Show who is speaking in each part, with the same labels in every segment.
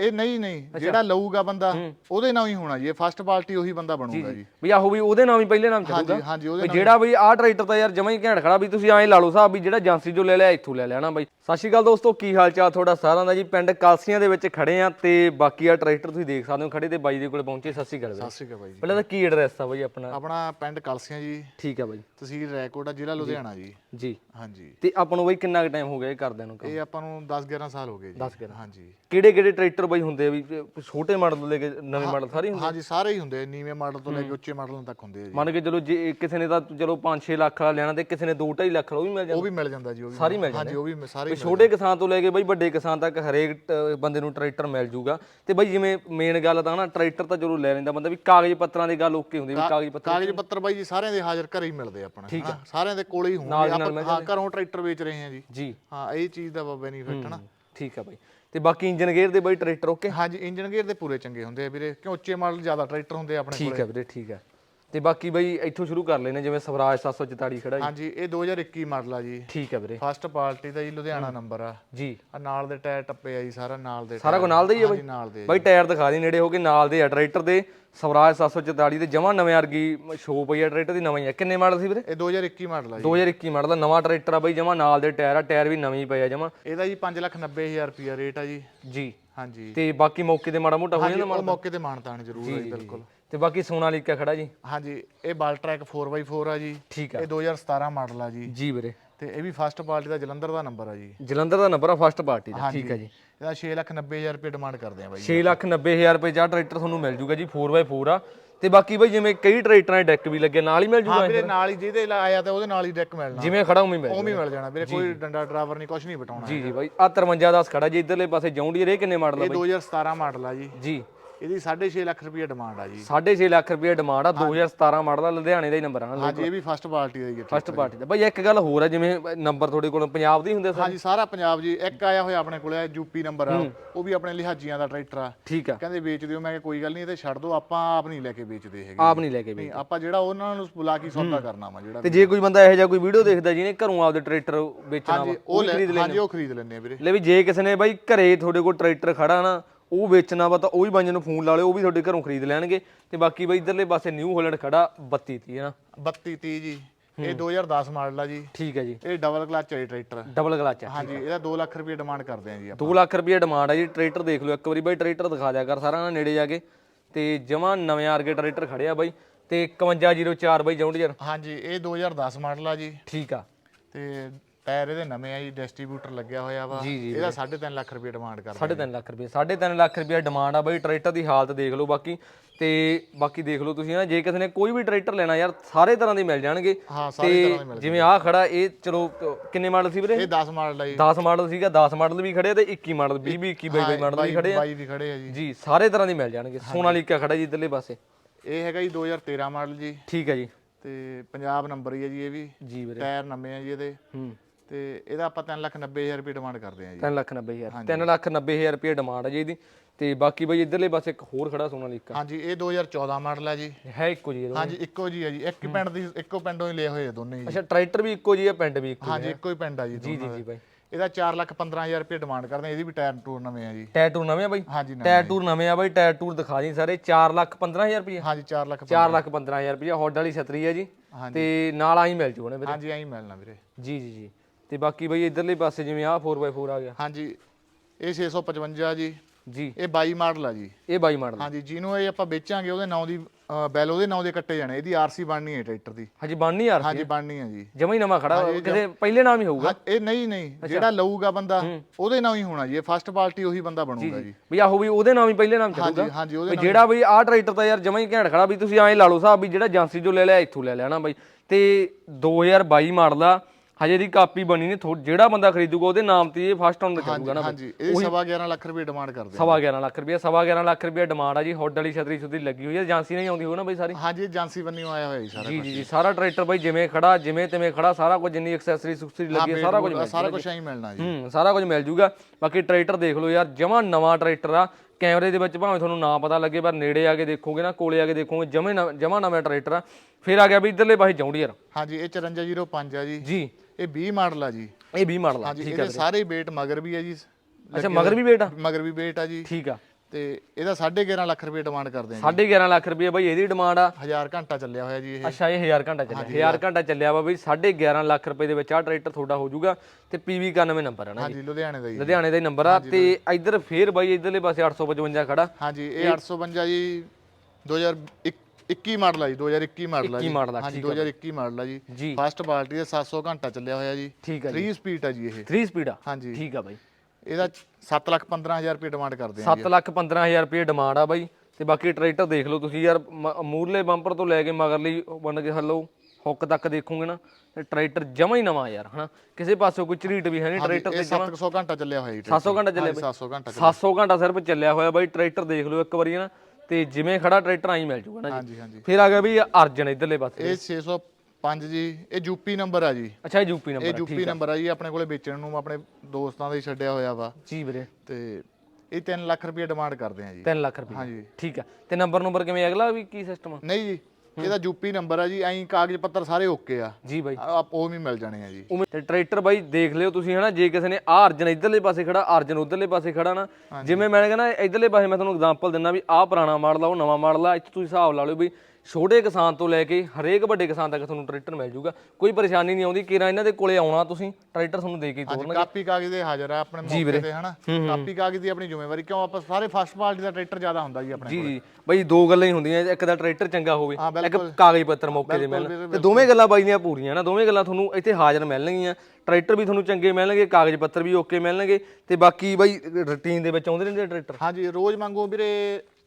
Speaker 1: ਇਹ ਨਹੀਂ ਨਹੀਂ ਜਿਹੜਾ ਲਊਗਾ ਬੰਦਾ ਉਹਦੇ ਨਾਲ ਹੀ ਹੋਣਾ ਜੀ ਫਸਟ ਪਾਰਟੀ ਉਹੀ ਬੰਦਾ ਬਣੂਗਾ ਜੀ
Speaker 2: ਵੀ ਆਹੋ ਵੀ ਉਹਦੇ ਨਾਮ ਹੀ ਪਹਿਲੇ ਨਾਮ ਚੱਲੂਗਾ
Speaker 1: ਹਾਂਜੀ ਹਾਂਜੀ ਉਹਦੇ
Speaker 2: ਵੀ ਜਿਹੜਾ ਬਈ ਆਹ ਟਰੈਕਟਰ ਤਾਂ ਯਾਰ ਜਮਾਂ ਹੀ ਘੈਂਟ ਖੜਾ ਵੀ ਤੁਸੀਂ ਐਂ ਲਾ ਲਓ ਸਾਹਿਬ ਵੀ ਜਿਹੜਾ ਏਜੰਸੀ ਚੋਂ ਲੈ ਲਿਆ ਇੱਥੋਂ ਲੈ ਲਿਆ ਨਾ ਬਈ। ਸਤਿ ਸ਼੍ਰੀ ਅਕਾਲ ਦੋਸਤੋ ਕੀ ਹਾਲ ਚਾਲ ਤੁਹਾਡਾ ਸਾਰਿਆਂ ਦਾ ਜੀ? ਪਿੰਡ ਕਾਲਸੀਆਂ ਦੇ ਵਿੱਚ ਖੜੇ ਆ ਤੇ ਬਾਕੀ ਆ ਟਰੈਕਟਰ ਤੁਸੀਂ ਦੇਖ ਸਕਦੇ ਹੋ ਖੜੇ ਤੇ ਬਾਈ ਦੇ ਕੋਲ ਪਹੁੰਚੇ ਸਤਿ ਸ਼੍ਰੀ ਅਕਾਲ
Speaker 1: ਸਤਿ ਸ਼੍ਰੀ ਅਕਾਲ ਬਾਈ ਜੀ।
Speaker 2: ਪਹਿਲਾਂ ਤਾਂ ਕੀ ਐਡਰੈਸ ਆ ਬਈ ਆਪਣਾ?
Speaker 1: ਆਪਣਾ ਪਿੰਡ ਕਲਸੀਆਂ ਜੀ।
Speaker 2: ਠੀਕ ਆ ਬਈ।
Speaker 1: ਤਹਿਸੀਲ ਰੈਕੋਟ ਆ ਜ਼ਿਲ੍ਹਾ ਲੁਧਿਆਣਾ ਜੀ।
Speaker 2: ਜੀ।
Speaker 1: ਹਾਂਜੀ।
Speaker 2: ਤੇ ਆਪਾਂ ਨੂੰ ਬਈ ਕਿੰਨਾ ਕੁ ਟਾਈਮ ਹੋ ਗਿਆ ਇਹ ਕਰਦਿਆਂ ਨੂੰ
Speaker 1: ਇਹ ਆਪਾਂ ਨੂੰ 10 11 ਸਾਲ ਹੋ ਗਏ ਜੀ।
Speaker 2: 10 11
Speaker 1: ਹਾਂਜੀ।
Speaker 2: ਕਿਹੜੇ ਕਿਹੜੇ ਟਰੈਕਟਰ ਬਈ ਹੁੰਦੇ ਆ ਵੀ ਛੋਟੇ ਮਾਡਲ ਤੋਂ ਲੈ ਕੇ ਨਵੇਂ ਮਾਡਲ ਸਾਰੇ ਹੀ ਹੁੰਦੇ
Speaker 1: ਹਾਂਜੀ ਸਾਰੇ ਹੀ ਹੁੰਦੇ ਆ, ਨੀਵੇਂ ਮਾਡਲ ਤੋਂ ਲੈ ਕੇ ਉੱਚੇ ਮਾਡਲਾਂ ਤੱਕ ਹੁੰਦੇ ਆ ਜੀ।
Speaker 2: ਮੰਨ ਕੇ ਚਲੋ ਜੇ ਕਿਸੇ ਨੇ ਤਾਂ ਚਲੋ 5-6 ਲੱਖ ਵਾਲਾ ਲੈਣਾ ਤੇ ਕਿਸੇ ਨੇ 2-2.5 ਲੱਖ ਵਾਲਾ ਉਹ ਵੀ ਮਿਲ ਜਾਂਦਾ
Speaker 1: ਉਹ ਵੀ ਮਿਲ ਜਾਂਦਾ ਜੀ ਉਹ ਵੀ
Speaker 2: ਸਾਰੇ ਮਿਲ
Speaker 1: ਹਾਂਜੀ ਉਹ ਵੀ ਸਾਰੇ
Speaker 2: ਵੀ ਛੋਟੇ ਕਿਸਾਨ ਤੋਂ ਲੈ ਕੇ ਬਈ ਵੱਡੇ ਕਿਸਾਨ ਤੱਕ ਹਰੇਕ ਟ- ਬੰਦੇ ਨੂੰ ਟਰੈਕਟਰ ਮਿਲ ਜੂਗਾ। ਤੇ ਬਈ ਜਿਵੇਂ ਮੇਨ ਗੱਲ ਤਾਂ ਨਾ ਟਰੈਕਟਰ ਤਾਂ ਚਲੋ ਲੈ ਲੈਂਦਾ ਬੰਦਾ ਵੀ ਕਾਗਜ਼ ਪੱਤਰਾਂ ਦੀ ਗੱਲ ਓਕੇ ਹੁੰਦੀ ਵੀ ਕਾਗਜ਼ ਪੱਤਰ
Speaker 1: ਕਾਗਜ਼ ਪੱਤਰ ਬਾਈ ਜੀ ਸਾਰਿਆਂ ਦੇ ਹਾਜ਼ਰ ਘਰੇ ਹੀ ਮਿਲਦੇ ਆ ਆਪਣਾ ਹਨਾ? ਸਾਰਿਆਂ ਦੇ ਕੋਲੇ ਹੀ ਹੋਣਗੇ। ਆਪਾਂ ਹਾਂ ਘਰੋਂ ਟਰੈਕਟਰ ਵੇਚ ਰਹੇ ਹਾਂ ਜੀ।
Speaker 2: ਜੀ।
Speaker 1: ਹਾਂ ਇਹ ਚੀਜ਼ ਦਾ ਬੈਨੀਫਿਟ
Speaker 2: ਠੀਕ ਆ ਬਈ। ਤੇ ਬਾਕੀ ਇੰਜਨ ਗੇਅਰ ਦੇ ਬਈ ਟਰੈਕਟਰ ਓਕੇ
Speaker 1: ਹਾਂਜੀ ਇੰਜਨ ਗੇਅਰ ਦੇ ਪੂਰੇ ਚੰਗੇ ਹੁੰਦੇ ਆ ਵੀਰੇ ਕਿਉਂ ਉੱਚੇ ਮਾਡਲ ਜ਼ਿਆਦਾ ਟਰੈਕਟਰ ਹੁੰਦੇ ਆ ਆਪਣੇ ਕੋਲ
Speaker 2: ਠੀਕ ਆ ਵੀਰੇ ਠੀਕ ਆ। ਤੇ ਬਾਕੀ ਬਈ ਇੱਥੋਂ ਸ਼ੁਰੂ ਕਰ ਲੈਨੇ ਜਿਵੇਂ ਸਵਰਾਜ 744 ਖੜਾ ਜੀ।
Speaker 1: ਹਾਂਜੀ ਇਹ 2021 ਮਾਡਲ ਆ ਜੀ।
Speaker 2: ਠੀਕ ਆ ਵੀਰੇ।
Speaker 1: ਫਸਟ ਪਾਰਟੀ ਦਾ ਜੀ ਲੁਧਿਆਣਾ ਨੰਬਰ ਆ।
Speaker 2: ਜੀ।
Speaker 1: ਆ ਨਾਲ ਦੇ ਟਾਇਰ ਟੱਪੇ ਆ ਜੀ ਸਾਰਾ ਨਾਲ ਦੇ
Speaker 2: ਸਾਰਾ ਕੁਝ ਨਾਲ ਦਾ ਹੀ ਆ ਬਈ?
Speaker 1: ਹਾਂਜੀ ਨਾਲ ਦੇ
Speaker 2: ਬਈ ਟਾਇਰ ਦਿਖਾ ਦੀ ਨੇੜੇ ਹੋ ਕੇ ਨਾਲ ਦੇ ਆ ਟਰੈਕਟਰ ਦੇ ਸਵਰਾਜ 744 ਤੇ ਜਮਾ ਨਵੇਂ ਵਰਗੀ ਸ਼ੋ ਪਈ ਆ ਟਰੈਕਟਰ ਦੀ ਨਵਾਂ ਹੀ ਆ। ਕਿੰਨੇ ਮਾਡਲ ਸੀ ਵੀਰੇ?
Speaker 1: ਇਹ 2021 ਮਾਡਲ ਆ ਜੀ।
Speaker 2: 2021 ਮਾਡਲ ਦਾ ਨਵਾਂ ਟਰੈਕਟਰ ਆ ਬਈ ਜਮਾ ਨਾਲ ਦੇ ਟਾਇਰ ਆ ਟਾਇਰ ਵੀ ਨਵੇਂ ਹੀ ਪਏ ਆ ਜਮਾ।
Speaker 1: ਇਹਦਾ ਜੀ 590000 ਰੁਪਿਆ ਰੇਟ ਆ ਜੀ।
Speaker 2: ਜੀ।
Speaker 1: ਹਾਂਜੀ।
Speaker 2: ਤੇ ਬਾਕੀ ਮੌਕੇ ਤੇ ਮਾੜਾ ਮੋਟਾ ਹੋ ਜਾਂਦਾ
Speaker 1: ਉਹ ਮੌਕੇ ਤੇ ਮਾਨਤਾਨ ਜ਼ਰੂਰ ਹੈ ਜੀ ਬਿਲਕੁਲ।
Speaker 2: ਤੇ ਬਾਕੀ ਸੋਨਾਲੀਕਾ ਖੜਾ ਜੀ?
Speaker 1: ਹਾਂਜੀ ਇਹ ਬਾਲ ਟਰੈਕ 4x4 ਆ ਜੀ।
Speaker 2: ਠੀਕ ਆ।
Speaker 1: ਇਹ 2017 ਮਾਡਲ ਆ ਜੀ।
Speaker 2: ਜੀ ਵੀਰੇ।
Speaker 1: ਤੇ ਇਹ ਵੀ ਫਸਟ ਪਾਰਟੀ ਦਾ ਜਲੰਧਰ ਦਾ ਨੰਬਰ ਆ ਜੀ।
Speaker 2: ਜਲੰਧਰ ਦਾ ਨੰਬਰ ਆ ਫਸਟ ਪਾਰਟੀ ਦਾ। ਠੀਕ ਆ ਜੀ।
Speaker 1: ਇਹਦਾ 690000 ਰੁਪਏ ਡਿਮਾਂਡ ਕਰਦੇ ਆ ਬਾਈ
Speaker 2: 690000 ਰੁਪਏ ਦਾ ਟਰੈਕਟਰ ਤੁਹਾਨੂੰ ਮਿਲ ਜੂਗਾ ਜੀ 4x4 ਆ। ਤੇ ਬਾਕੀ ਬਈ ਜਿਵੇਂ ਕਈ ਟਰੈਕਟਰਾਂ ਦੇ ਡੈਕ ਵੀ ਲੱਗੇ ਨਾਲ ਹੀ ਮਿਲ
Speaker 1: ਹਾਂ
Speaker 2: ਜੂਗਾ
Speaker 1: ਵੀਰੇ ਨਾਲ ਹੀ ਜਿਹਦੇ ਲ- ਆਇਆ ਤੇ ਉਹਦੇ ਨਾਲ ਹੀ ਡੈਕ ਮਿਲਣਾ।
Speaker 2: ਜਿਵੇਂ ਖੜਾ ਉਵੇਂ ਮਿਲ
Speaker 1: ਮਿਲ ਜਾਣਾ ਵੀਰੇ ਕੋਈ ਡੰਡਾ ਡਰਾਈਵਰ ਨਹੀਂ ਕੁਝ ਨਹੀਂ ਬਟਾਉਣਾ
Speaker 2: ਜੀ ਜੀ ਬਾਈ ਆ 53 ਦਾ ਖੜਾ ਜੀ ਇਧਰਲੇ ਪਾਸੇ ਜੌਂਡੀਅਰ ਇਹ ਕਿੰਨੇ ਮਾਡਲ ਆ
Speaker 1: ਇਹ 2017 ਮਾਡਲ ਆ ਜੀ।
Speaker 2: ਜੀ।
Speaker 1: ਇਹਦੀ 6.5 ਲੱਖ ਰੁਪਏ ਡਿਮਾਂਡ ਆ ਜੀ।
Speaker 2: 6.5 ਲੱਖ ਰੁਪਏ ਡਿਮਾਂਡ ਆ 2017 ਮਾਡਲ ਦਾ ਲੁਧਿਆਣੇ ਦਾ ਹੀ ਨੰਬਰ ਆ
Speaker 1: ਹਾਂਜੀ ਇਹ ਵੀ ਫਸਟ ਪਾਰਟੀ ਦਾ ਹੀ ਹੈ
Speaker 2: ਫਸਟ ਪਾਰਟੀ ਦਾ। ਬਾਈ ਇੱਕ ਗੱਲ ਹੋਰ ਆ ਜਿਵੇਂ ਨੰਬਰ ਤੁਹਾਡੇ ਕੋਲ ਪੰਜਾਬ ਦੇ ਹੁੰਦੇ ਸਰ?
Speaker 1: ਹਾਂਜੀ ਸਾਰਾ ਪੰਜਾਬ ਜੀ। ਇੱਕ ਆਇਆ ਹੋਇਆ ਆਪਣੇ ਕੋਲੇ ਯੂਪੀ ਨੰਬਰ ਆ। ਉਹ ਵੀ ਆਪਣੇ ਲਿਹਾਜੀਆਂ ਦਾ ਟਰੈਕਟਰ ਆ।
Speaker 2: ਠੀਕ ਆ।
Speaker 1: ਕਹਿੰਦੇ ਵੇਚ ਦਿਓ। ਮੈਂ ਕਿਹਾ ਕੋਈ ਗੱਲ ਨਹੀਂ ਇਹ ਤੇ ਛੱਡ ਦਿਓ। ਆਪਾਂ ਆਪ ਨਹੀਂ ਲੈ ਕੇ ਵੇਚਦੇ ਹੈਗੇ।
Speaker 2: ਆਪ ਨਹੀਂ ਲੈ ਕੇ ਵੀ
Speaker 1: ਨਹੀਂ ਆਪਾਂ ਜਿਹੜਾ ਉਹਨਾਂ ਨੂੰ ਬੁਲਾ ਕੇ ਸੌਦਾ ਕਰਨਾ ਵਾ ਜਿਹੜਾ
Speaker 2: ਤੇ ਜੇ ਕੋਈ ਬੰਦਾ ਇਹੋ ਜਿਹਾ ਕੋਈ ਵੀਡੀਓ ਦੇਖਦਾ ਜਿਹਨੇ ਘਰੋਂ ਆਪਦੇ ਟਰੈਕਟਰ ਵੇਚਣਾ ਵਾ
Speaker 1: ਉਹ ਲੈ ਹਾਂਜੀ ਉਹ ਖਰੀਦ ਲੈਣੇ ਵੀਰੇ।
Speaker 2: ਲੈ ਵੀ ਜੇ ਕਿਸੇ ਨੇ ਬਾਈ ਘਰੇ ਤੁਹਾਡੇ ਕੋਲ ਟਰੈਕਟਰ ਖੜਾ ਨਾ ਉਹ ਵੇਚਣਾ ਵਾ ਤਾਂ ਉਹ ਵੀ ਬੰਜ ਨੂੰ ਫੋਨ ਲਾ ਲਿਓ ਉਹ ਵੀ ਤੁਹਾਡੇ ਘਰੋਂ ਖਰੀਦ ਲੈਣਗੇ। ਤੇ ਬਾਕੀ ਬਾਈ ਇਧਰਲੇ ਪਾਸੇ ਨਿਊ ਹਾਲੈਂਡ ਖੜਾ 32 30 ਹੈ ਨਾ?
Speaker 1: 32 30 ਜੀ। ਇਹ 2010 ਮਾਡਲ ਆ ਜੀ।
Speaker 2: ਠੀਕ ਹੈ ਜੀ।
Speaker 1: ਇਹ ਡਬਲ ਕਲਚ ਹੈ ਟਰੈਕਟਰ
Speaker 2: ਡਬਲ ਕਲਚ ਆ
Speaker 1: ਹਾਂਜੀ ਇਹਦਾ 2 ਲੱਖ ਰੁਪਏ ਡਿਮਾਂਡ ਕਰਦੇ ਆ ਜੀ ਆਪਾਂ।
Speaker 2: 2 ਲੱਖ ਰੁਪਏ ਡਿਮਾਂਡ ਆ ਜੀ ਟਰੈਕਟਰ ਦੇਖ ਲਓ। ਇੱਕ ਵਾਰੀ ਬਾਈ ਟਰੈਕਟਰ ਦਿਖਾ ਦਿਆ ਕਰ ਸਾਰਾ ਨਾ ਨੇੜੇ ਜਾ ਕੇ। ਤੇ ਜਮਾਂ ਨਵੇਂ ਆਰਗੇ ਟਰੈਕਟਰ ਖੜਿਆ ਬਾਈ। ਤੇ 5104 ਬਾਈ ਜੌਂਡੀਅਰ।
Speaker 1: ਹਾਂਜੀ ਇਹ 2010 ਮਾਡਲ ਆ ਜੀ।
Speaker 2: ਠੀਕ ਆ।
Speaker 1: ਤੇ ਟਾਇਰ ਇਹਦੇ ਨਵੇਂ ਆ ਜੀ ਡਿਸਟ੍ਰੀਬਿਊਟਰ ਲੱਗਿਆ ਹੋਇਆ ਵਾ।
Speaker 2: ਜੀ, ਜੀ,
Speaker 1: ਇਹਦਾ 3.5 ਲੱਖ ਰੁਪਏ ਡਿਮਾਂਡ ਕਰਦੇ
Speaker 2: 3.5 ਲੱਖ ਰੁਪਏ 3.5 ਲੱਖ ਰੁਪਏ ਡਿਮਾਂਡ ਆ ਬਾਈ ਟਰੈਕਟਰ ਦੀ ਹਾਲਤ ਦੇਖ ਲਓ ਬਾਕੀ। ਤੇ ਬਾਕੀ ਦੇਖ ਲਓ ਤੁਸੀਂ ਨਾ ਜੇ ਕਿਸੇ ਨੇ ਕੋਈ ਵੀ ਟਰੈਕਟਰ ਲੈਣਾ ਯਾਰ ਸਾਰੇ ਤਰ੍ਹਾਂ ਦੇ ਮਿਲ ਜਾਣਗੇ।
Speaker 1: ਹਾਂ ਸਾਰੇ ਤਰ੍ਹਾਂ ਦੇ
Speaker 2: ਤੇ
Speaker 1: ਮਿਲ
Speaker 2: ਜਿਵੇਂ ਆਹ ਖੜਾ ਇਹ ਚਲੋ ਕ- ਕਿੰਨੇ ਮਾਡਲ ਸੀ ਵੀਰੇ?
Speaker 1: ਇਹ 10 ਮਾਡਲ ਆ ਜੀ।
Speaker 2: 10 ਮਾਡਲ ਸੀਗਾ 10 ਮਾਡਲ ਵੀ ਖੜੇ ਆ ਤੇ 21 ਮਾਡਲ 20 20 21 22 ਮਾਡਲ ਵੀ ਖੜੇ ਆ।
Speaker 1: ਬਾਈ ਵੀ ਖੜੇ ਆ ਜੀ।
Speaker 2: ਜੀ ਸਾਰੇ ਤਰ੍ਹਾਂ ਦੇ ਮਿਲ ਜਾਣਗੇ। ਸੋਨਾਲੀਕਾ ਖੜਾ ਜੀ ਇਧਰਲੇ ਪਾਸੇ।
Speaker 1: ਇਹ ਹੈਗਾ ਜੀ 2013 ਮਾਡਲ ਜੀ।
Speaker 2: ਠੀਕ ਹੈ ਜੀ।
Speaker 1: ਤੇ ਪੰਜਾਬ ਨੰਬਰ ਹੀ ਹੈ ਜੀ ਇਹ ਵੀ।
Speaker 2: ਜੀ ਵੀਰੇ।
Speaker 1: ਟਾਇਰ ਨਵੇਂ ਆ ਜੀ ਇਹਦੇ।
Speaker 2: ਹੂੰ।
Speaker 1: ਤੇ ਇਹਦਾ ਆਪਾਂ 3 ਲੱਖ 90 ਹਜ਼ਾਰ ਰੁਪਏ ਡਿਮਾਂਡ ਕਰਦੇ ਆ ਜੀ।
Speaker 2: 3 ਲੱਖ 90 ਹਜ਼ਾਰ। 3 ਲੱਖ 90 ਹਜ਼ਾਰ ਰੁਪਏ ਡਿਮਾਂਡ ਹੈ ਜੀ ਇਹਦੀ। ਤੇ ਬਾਕੀ ਬਈ ਇਧਰਲੇ ਪਾਸੇ ਇੱਕ ਹੋਰ ਖੜਾ ਸੋਨਾਲੀਕਾ
Speaker 1: ਹਾਂਜੀ ਇਹ 2014 ਮਾਡਲ ਆ ਜੀ।
Speaker 2: ਹੈ ਇੱਕੋ ਜੀ।
Speaker 1: ਹਾਂਜੀ ਇੱਕੋ ਜੀ ਆ ਜੀ। ਇੱਕ ਹੀ। ਪਿੰਡ ਦੀ ਇੱਕੋ ਪਿੰਡੋਂ ਹੀ ਲਏ ਹੋਏ ਆ ਦੋਨੇ ਜੀ।
Speaker 2: ਅੱਛਾ ਟਰੈਕਟਰ ਵੀ ਇੱਕੋ ਜੀ ਆ ਪਿੰਡ ਵੀ ਇੱਕੋ
Speaker 1: ਹਾਂਜੀ ਇੱਕੋ ਹੀ ਪਿੰਡ ਆ ਜੀ
Speaker 2: ਜੀ
Speaker 1: ਦੋਨਾਂ
Speaker 2: ਜੀ ਜੀ ਬਾਈ।
Speaker 1: ਇਹਦਾ 4 ਲੱਖ 15 ਹਜ਼ਾਰ ਰੁਪਏ ਡਿਮਾਂਡ ਕਰਦੇ ਆ ਇਹਦੀ ਵੀ ਟਾਇਰ ਟੂਰ ਨਵੇਂ ਆ ਜੀ।
Speaker 2: ਟਾਇਰ ਟੂਰ ਨਵੇਂ ਆ ਬਾਈ?
Speaker 1: ਹਾਂਜੀ ਨਵੇਂ
Speaker 2: ਟਾਇਰ ਟੂਰ ਨਵੇਂ ਆ ਬਾਈ। ਟਾਇਰ ਟੂਰ ਦਿਖਾ ਦੀ ਸਾਰੇ। 4 ਲੱਖ 15000 ਰੁਪਏ।
Speaker 1: ਹਾਂਜੀ 4 ਲੱਖ
Speaker 2: 4 ਲੱਖ 15000 ਰੁਪਏ। ਹੌਡ ਵਾਲੀ ਛਤਰੀ ਹੈ ਜੀ। ਤੇ ਨਾਲ ਆਈ ਮਿਲ ਜੂ ਉਹਨੇ ਵੀਰੇ।
Speaker 1: ਹਾਂਜੀ ਹੀ ਮਿਲਣਾ ਵੀਰੇ।
Speaker 2: ਜੀ ਜੀ ਜੀ। ਤੇ ਬਾਕੀ ਬਈ ਇਧਰਲੇ ਪਾਸੇ ਜਿਵੇਂ ਆਹ 4x4 ਆ ਗਿਆ।
Speaker 1: ਹਾਂਜੀ ਇਹ 655 ਜੀ।
Speaker 2: ਜੀ।
Speaker 1: ਇਹ 22 ਮਾਡਲ ਆ ਜੀ।
Speaker 2: ਇਹ ਬਾਈ ਮਾਡਲ
Speaker 1: ਹਾਂਜੀ ਜਿਹਨੂੰ ਇਹ ਆਪਾਂ ਵੇਚਾਂਗੇ ਉਹਦੇ ਨਾਂ ਦੀ ਬੈਲ ਉਹਦੇ ਨਾਂ ਦੇ ਕੱਟੇ ਜਾਣੇ। ਇਹਦੀ ਆਰਸੀ ਬਣਨੀ ਹੈ ਟਰੈਕਟਰ ਦੀ।
Speaker 2: ਹਜੇ ਬਣਨੀ ਯਾਰ
Speaker 1: ਹਾਂਜੀ ਬਣਨੀ ਹੈ ਜੀ।
Speaker 2: ਜਮਾ ਹੀ ਨਵਾਂ ਖੜਾ ਕਿਤੇ ਪਹਿਲੇ ਨਾਮ ਹੀ ਹੋਊਗਾ।
Speaker 1: ਇਹ ਨਹੀਂ ਨਹੀਂ। ਜਿਹੜਾ ਲਊਗਾ ਬੰਦਾ ਉਹਦੇ ਨਾਲ ਹੀ ਹੋਣਾ ਜੀ। ਇਹ ਫਸਟ ਪਾਰਟੀ ਉਹੀ ਬੰਦਾ ਬਣੂਗਾ ਜੀ
Speaker 2: ਵੀ ਆਹੋ ਵੀ ਉਹਦੇ ਨਾਮ ਹੀ ਪਹਿਲੇ ਨਾਮ ਚੱਲੂਗਾ।
Speaker 1: ਹਾਂਜੀ ਹਾਂਜੀ ਉਹਦੇ
Speaker 2: ਜਿਹੜਾ ਬਈ ਆਹ ਟਰੈਕਟਰ ਤਾਂ ਯਾਰ ਜਮਾ ਹੀ ਘੈਂਟ ਖੜਾ। ਵੀ ਤੁਸੀਂ ਐਂ ਲਾ ਲਓ ਸਾਹਿਬ ਵੀ ਜਿਹੜਾ ਏਜੰਸੀ ਚੋਂ ਲੈ ਲਿਆ ਇੱਥੋਂ ਲੈ ਨਾ ਬਈ। ਤੇ 2022 ਮਾਡਲ ਆ। ਹਜੇ ਦੀ ਕਾਪੀ ਬਣੀ ਨਹੀਂ ਥੋ- ਜਿਹੜਾ ਬੰਦਾ ਖਰੀਦੂਗਾ ਉਹਦੇ ਨਾਮ ਤੇ ਇਹ ਫਸਟ ਆਨ ਦਾ ਚੱਲੂਗਾ ਨਾ
Speaker 1: ਹਾਂਜੀ ਇਹ ਸਵਾ 11 ਲੱਖ ਰੁਪਏ ਡਿਮਾਂਡ ਕਰਦੇ ਆ।
Speaker 2: ਸਵਾ 11 ਲੱਖ ਰੁਪਏ ਸਵਾ 11 ਲੱਖ ਰੁਪਏ ਡਿਮਾਂਡ ਆ ਜੀ ਹੁੱਡ ਵਾਲੀ ਛਤਰੀ ਛੁਤਰੀ ਲੱਗੀ ਹੋਈ ਹੈ ਏਜੰਸੀ ਨਹੀਂ ਆਉਂਦੀ ਹੋਊ ਨਾ ਬਈ ਸਾਰੀ।
Speaker 1: ਹਾਂਜੀ ਏਜੰਸੀ ਬੰਨੀ ਆਇਆ ਹੋਇਆ ਜੀ ਸਾਰਾ
Speaker 2: ਜੀ ਜੀ ਜੀ ਸਾਰਾ ਟਰੈਕਟਰ ਬਈ ਜਿਵੇਂ ਖੜਾ ਜਿਵੇਂ ਤਿਵੇਂ ਖੜਾ ਸਾਰਾ ਕੁਝ ਜਿੰਨੀ ਐਕਸੈਸਰੀ ਸੁਕਸਰੀ ਲੱਗੀ ਹੈ ਸਾਰਾ ਕੁਝ ਮਿਲ
Speaker 1: ਸਾਰਾ ਕੁਝ ਐਂ ਮਿਲਣਾ ਜੀ।
Speaker 2: ਹੂੰ ਸਾਰਾ ਕੁਝ ਮਿਲ ਜੂਗਾ। ਬਾਕੀ ਟਰੈਕਟਰ ਦੇਖ ਲਓ ਯਾਰ ਜਮਾ ਨਵਾਂ ਟਰੈਕਟਰ ਆ। ਕੈਮਰੇ ਦੇ ਵਿੱਚ ਭਾਵੇਂ ਤੁਹਾਨੂੰ ਨਾ ਪਤਾ ਲੱਗੇ ਪਰ ਨੇੜੇ ਆ ਕੇ ਦੇਖੋਗੇ ਨਾ ਕੋਲੇ ਆ ਕੇ ਦੇਖੋਗੇ ਜਮੇ ਜਮਾ ਨਵਾਂ ਟਰੈਕਟਰ ਆ। ਫਿਰ ਆ ਗਿਆ ਵੀ ਇਧਰਲੇ ਪਾਸੇ ਜੌਂਡੀਅਰ।
Speaker 1: ਹਾਂਜੀ ਇਹ 5405 ਆ ਜੀ।
Speaker 2: ਜੀ।
Speaker 1: ਇਹ 20 ਮਾਡਲ ਆ ਜੀ।
Speaker 2: ਇਹ 20 ਮਾਡਲ ਆ
Speaker 1: ਹਾਂਜੀ ਇਹਦੇ ਸਾਰੇ ਵੇਟ ਮਗਰ ਵੀ ਆ ਜੀ।
Speaker 2: ਅੱਛਾ ਮਗਰ ਵੀ ਵੇਟ ਆ?
Speaker 1: ਮਗਰ ਵੀ ਵੇਟ ਆ ਜੀ।
Speaker 2: ਠੀਕ ਆ।
Speaker 1: ਤੇ ਇਹਦਾ 11.5 ਲੱਖ ਰੁਪਏ ਡਿਮਾਂਡ ਕਰਦੇ ਆ
Speaker 2: 11.5 ਲੱਖ ਰੁਪਏ ਬਾਈ ਇਹਦੀ ਡਿਮਾਂਡ ਆ।
Speaker 1: ਜੀ 1000 ਘੰਟਾ ਚੱਲਿਆ ਹੋਇਆ ਜੀ ਇਹ।
Speaker 2: ਅੱਛਾ ਇਹ 1000 ਘੰਟਾ ਚੱਲਿਆ। 1000 ਘੰਟਾ ਚੱਲਿਆ ਵਾ ਬਈ 11.5 ਲੱਖ ਰੁਪਏ ਦੇ ਵਿੱਚ ਆ ਟਰੈਕਟਰ ਤੁਹਾਡਾ ਹੋ ਜਾਊਗਾ ਤੇ PV 91 ਨੰਬਰ ਹੈ ਨਾ
Speaker 1: ਹਾਂਜੀ ਲੁਧਿਆਣੇ ਦਾ ਜੀ।
Speaker 2: ਲੁਧਿਆਣੇ ਦਾ ਹੀ ਨੰਬਰ ਆ। ਤੇ ਇੱਧਰ ਫੇਰ ਬਾਈ ਇਧਰਲੇ ਪਾਸੇ 855 ਖੜਾ।
Speaker 1: ਹਾਂਜੀ ਇਹ 852 ਜੀ 2021 ਮਾਡਲ ਆ ਜੀ 2021 ਮਾਡਲ ਆ
Speaker 2: 21
Speaker 1: ਜੀ।
Speaker 2: ਮਾਡਲ ਆ,
Speaker 1: ਹਾਂਜੀ 2021 ਮਾਡਲ ਆ ਜੀ।
Speaker 2: ਜੀ।
Speaker 1: ਫਸਟ ਪਾਰਟੀ ਦਾ 700 ਘੰਟਾ ਚੱਲਿਆ ਹੋਇਆ ਜੀ।
Speaker 2: ਠੀਕ ਆ
Speaker 1: 3 ਸਪੀਡ ਆ ਜੀ ਇਹ।
Speaker 2: 3 ਸਪੀਡ ਆ?
Speaker 1: ਹਾਂਜੀ।
Speaker 2: ਠੀਕ ਆ ਬਾਈ।
Speaker 1: ਇਹਦਾ 7 ਲੱਖ 15000 ਰੁਪਏ ਡਿਮਾਂਡ ਕਰਦੇ ਆ
Speaker 2: 7 ਲੱਖ 15000 ਰੁਪਏ ਡਿਮਾਂਡ ਆ ਬਾਈ। ਤੇ ਬਾਕੀ ਟਰੈਕਟਰ ਦੇਖ ਲਓ ਤੁਸੀਂ ਯਾਰ ਮੂਰਲੇ ਬੰਪਰ ਤੋਂ ਲੈ ਕੇ ਮਗਰਲੀ ਬਣ ਕੇ ਹੱਲੋ ਹੁੱਕ ਤੱਕ ਦੇਖੋਗੇ ਨਾ ਤੇ ਟਰੈਕਟਰ ਜਮਾ ਹੀ ਨਵਾਂ ਯਾਰ ਹਨਾ? ਕਿਸੇ ਪਾਸੋਂ ਕੋਈ ਝਰੀਟ ਵੀ ਹੈ ਨਹੀਂ ਟਰੈਕਟਰ
Speaker 1: ਇਹ
Speaker 2: ਤੇ
Speaker 1: 700 ਘੰਟਾ ਚੱਲਿਆ ਹੋਇਆ ਜੀ
Speaker 2: 700 ਘੰਟਾ ਚੱਲਿਆ
Speaker 1: ਹਾਂਜੀ, 700 ਘੰਟਾ
Speaker 2: 700 ਘੰਟਾ ਸਿਰਫ ਚੱਲਿਆ ਹੋਇਆ ਬਾਈ ਟਰੈਕਟਰ ਦੇਖ ਲਓ ਇੱਕ ਵਾਰੀ ਨਾ ਤੇ ਜਿਵੇਂ ਖੜਾ ਟਰੈਕਟਰ ਆਈ ਮਿਲ ਜੂਗਾ ਨਾ ਜੀ।
Speaker 1: ਹਾਂਜੀ ਹਾਂਜੀ।
Speaker 2: ਫਿਰ ਆ ਗਿਆ ਵੀ ਅਰਜਨ ਇਧਰਲੇ ਪਾਸੇ।
Speaker 1: ਇਹ 605 ਜੀ ਇਹ ਯੂਪੀ ਨੰਬਰ ਆ ਜੀ।
Speaker 2: ਅੱਛਾ ਇਹ ਯੂਪੀ
Speaker 1: ਇਹ
Speaker 2: ਨੰਬਰ
Speaker 1: ਯੂਪੀ ਨੰਬਰ ਆ ਜੀ ਆਪਣੇ ਕੋਲੇ ਵੇਚਣ ਨੂੰ ਆਪਣੇ ਦੋਸਤਾਂ ਦਾ ਹੀ ਛੱਡਿਆ ਹੋਇਆ ਵਾ।
Speaker 2: ਜੀ ਵੀਰੇ।
Speaker 1: ਤੇ ਇਹ 3 ਲੱਖ ਰੁਪਏ ਡਿਮਾਂਡ ਕਰਦੇ ਆ ਜੀ।
Speaker 2: 3 ਲੱਖ ਰੁਪਏ
Speaker 1: ਹਾਂਜੀ।
Speaker 2: ਠੀਕ ਆ। ਤੇ ਨੰਬਰ ਨੰਬਰ ਕਿਵੇਂ ਅਗਲਾ ਵੀ ਕੀ ਸਿਸਟਮ ਆ?
Speaker 1: ਨਹੀਂ ਜੀ ਇਹਦਾ ਯੂਪੀ ਨੰਬਰ ਆ ਜੀ ਐਂ ਕਾਗਜ਼ ਪੱਤਰ ਸਾਰੇ ਓਕੇ ਆ।
Speaker 2: ਜੀ ਬਾਈ।
Speaker 1: ਆਪ ਉਹ ਵੀ ਮਿਲ ਜਾਣੇ ਆ ਜੀ।
Speaker 2: ਤੇ ਟਰੈਕਟਰ ਬਾਈ ਦੇਖ ਲਿਓ ਤੁਸੀਂ ਹਨਾ ਜੇ ਕਿਸੇ ਨੇ ਆ ਅਰਜਨ ਇਧਰਲੇ ਪਾਸੇ ਖੜਾ ਅਰਜਨ ਉਧਰਲੇ ਪਾਸੇ ਖੜਾ ਨਾ ਜਿਵੇਂ ਮੈਂ ਕਹਿੰਦਾ ਇਧਰਲੇ ਪਾਸੇ ਮੈਂ ਤੁਹਾਨੂੰ ਐਗਜ਼ਾਮਪਲ ਦਿੰਦਾ ਵੀ ਆਹ ਪੁਰਾਣਾ ਮਾਡਲ ਆ ਉਹ ਨਵਾਂ ਮਾਡਲ ਆ ਇੱਥੇ ਤੁਸੀਂ ਹਿਸਾਬ ਲਾ ਲਿਓ ਵੀ ਛੋਟੇ ਕਿਸਾਨ ਤੋਂ ਲੈ ਕੇ ਹਰੇਕ ਵੱਡੇ ਕਿਸਾਨ ਤੱਕ ਤੁਹਾਨੂੰ ਟਰੈਕਟਰ ਮਿਲ ਜਾਊਗਾ ਕੋਈ ਪਰੇਸ਼ਾਨੀ ਨਹੀਂ ਆਉਂਦੀ ਕਿਰਾ ਇਹਨਾਂ ਦੇ ਕੋਲੇ ਆਉਣਾ ਤੁਸੀਂ ਟਰੈਕਟਰ ਤੁਹਾਨੂੰ ਦੇ ਕੇ ਹੀ ਤੋਰਨਗੇ।
Speaker 1: ਕਾਪੀ ਕਾਗਜ਼ ਦੇ ਹਾਜ਼ਰ ਆ ਆਪਣੇ ਮੌਕੇ ਤੇ ਹਨਾ? ਕਾਪੀ ਕਾਗਜ਼ ਦੀ ਆਪਣੀ ਜ਼ਿੰਮੇਵਾਰੀ ਕਿਉਂ ਆਪਾਂ ਸਾਰੇ ਫਸਟ ਪਾਰਟੀ ਦਾ ਟਰੈਕਟਰ ਜ਼ਿਆਦਾ ਹੁੰਦਾ ਜੀ ਆਪਣੇ
Speaker 2: ਜੀ ਜੀ। ਬਾਈ ਦੋ ਗੱਲਾਂ ਹੀ ਹੁੰਦੀਆਂ ਇੱਕ ਤਾਂ ਟਰੈਕਟਰ ਚੰਗਾ ਹੋਵੇ ਇੱਕ ਕਾਗਜ਼ ਪੱਤਰ ਮੌਕੇ ਦੇ ਮਿਲਣ। ਤੇ ਦੋਵੇਂ ਗੱਲਾਂ ਬਾਈ ਦੀਆਂ ਪੂਰੀਆਂ ਨਾ ਦੋਵੇਂ ਗੱਲਾਂ ਤੁਹਾਨੂੰ ਇੱਥੇ ਹਾਜ਼ਰ ਮਿਲਣਗੀਆਂ। ਟਰੈਕਟਰ ਵੀ ਤੁਹਾਨੂੰ ਚੰਗੇ ਮਿਲਣਗੇ ਕਾਗਜ਼ ਪੱਤਰ ਵੀ ਓਕੇ ਮਿਲਣਗੇ। ਤੇ ਬਾਕੀ ਬਾਈ ਰੂਟੀਨ ਦੇ ਵਿੱਚ ਆਉਂਦੇ ਰਹਿੰਦੇ ਟਰੈਕਟਰ।
Speaker 1: ਹਾਂਜੀ ਰੋਜ਼ ਮੰਗੋ ਵੀਰੇ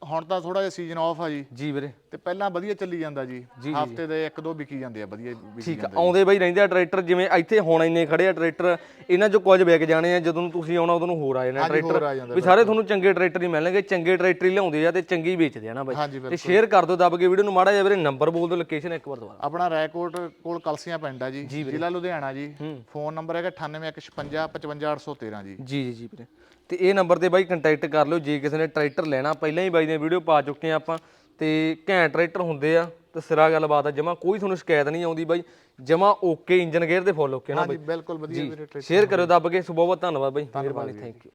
Speaker 1: ਹੁਣ ਤਾਂ ਥੋੜਾ ਜਿਹਾ ਸੀਜ਼ਨ ਆਫ ਆ ਜੀ।
Speaker 2: ਜੀ ਵੀਰੇ।
Speaker 1: ਤੇ ਪਹਿਲਾਂ ਵਧੀਆ ਚੱਲੀ ਜਾਂਦਾ ਜੀ। ਹਫ਼ਤੇ ਦੇ ਇੱਕ ਦੋ ਵਿਕੀ ਜਾਂਦੇ ਆ ਵਧੀਆ ਵਿਕੀ
Speaker 2: ਠੀਕ ਆ ਆਉਂਦੇ ਬਾਈ ਰਹਿੰਦੇ ਆ ਟਰੈਕਟਰ ਜਿਵੇਂ ਇੱਥੇ ਹੁਣ ਇੰਨੇ ਖੜੇ ਆ ਟਰੈਕਟਰ ਇਹਨਾਂ ਚੋਂ ਕੁਝ ਵਿਕ ਜਾਣੇ ਆ ਜਦੋਂ ਤੁਸੀਂ ਆਉਣਾ ਉਦੋਂ ਨੂੰ ਹੋਰ ਆ ਜਾਣਾ
Speaker 1: ਹੋਰ ਆ
Speaker 2: ਟਰੈਕਟਰ
Speaker 1: ਜਾਂਦੇ
Speaker 2: ਵੀ ਸਾਰੇ ਤੁਹਾਨੂੰ ਚੰਗੇ ਟਰੈਕਟਰ ਹੀ ਮਿਲਣਗੇ ਚੰਗੇ ਟਰੈਕਟਰ ਹੀ ਲਿਆਉਂਦੇ ਆ ਤੇ ਚੰਗੇ ਹੀ ਵੇਚਦੇ ਆ ਨਾ ਬਾਈ।
Speaker 1: ਹਾਂਜੀ
Speaker 2: ਤੇ ਸ਼ੇਅਰ ਕਰ ਦਿਓ ਦੱਬ ਕੇ ਵੀਡੀਓ ਨੂੰ ਮਾੜਾ ਜਿਹਾ ਵੀਰੇ ਨੰਬਰ ਬੋਲ ਦਿਓ ਲੋਕੇਸ਼ਨ ਇੱਕ ਵਾਰ ਦੁਬਾਰਾ।
Speaker 1: ਆਪਣਾ ਰੈਕੋਟ ਕੋਲ ਕਲਸੀਆਂ ਪਿੰਡ ਆ ਜੀ ਜ਼ਿਲ੍ਹਾ ਲੁਧਿਆਣਾ ਜੀ। ਫੋਨ ਨੰਬਰ ਹੈਗਾ 9815 55813 ਜੀ।
Speaker 2: ਜੀ ਜੀ ਜੀ ਵੀਰੇ। ਤੇ ਇਹ ਨੰਬਰ ਤੇ ਬਾਈ ਕੰਟੈਕਟ ਕਰ ਲਿਓ ਜੇ ਕਿਸੇ ਨੇ ਟਰੈਕਟਰ ਲੈਣਾ ਪਹਿਲਾਂ ਹੀ ਬਾਈ ਦੀਆਂ ਵੀਡੀਓ ਪਾ ਚੁੱਕੇ ਆ ਆਪਾਂ ਤੇ ਘੈਂਟ ਟਰੈਕਟਰ ਹੁੰਦੇ ਆ ਤੇ ਸਿਰਾ ਗੱਲਬਾਤ ਆ ਜਮਾ ਕੋਈ ਤੁਹਾਨੂੰ ਸ਼ਿਕਾਇਤ ਨਹੀਂ ਆਉਂਦੀ ਬਾਈ ਜਮਾ ਓਕੇ ਇੰਜਨ ਗੇਅਰ ਦੇ ਫੁੱਲ ਓਕੇ ਨਾ
Speaker 1: ਹਾਂਜੀ ਬਿਲਕੁਲ ਵਧੀਆ ਵੀਰੇ
Speaker 2: ਬਾਈ ਸ਼ੇਅਰ ਕਰਿਓ ਦੱਬ ਕੇ ਸੋ ਬਹੁਤ ਬਹੁਤ ਧੰਨਵਾਦ ਬਾਈ ਮਿਹਰਬਾਨੀ ਥੈਂਕ ਯੂ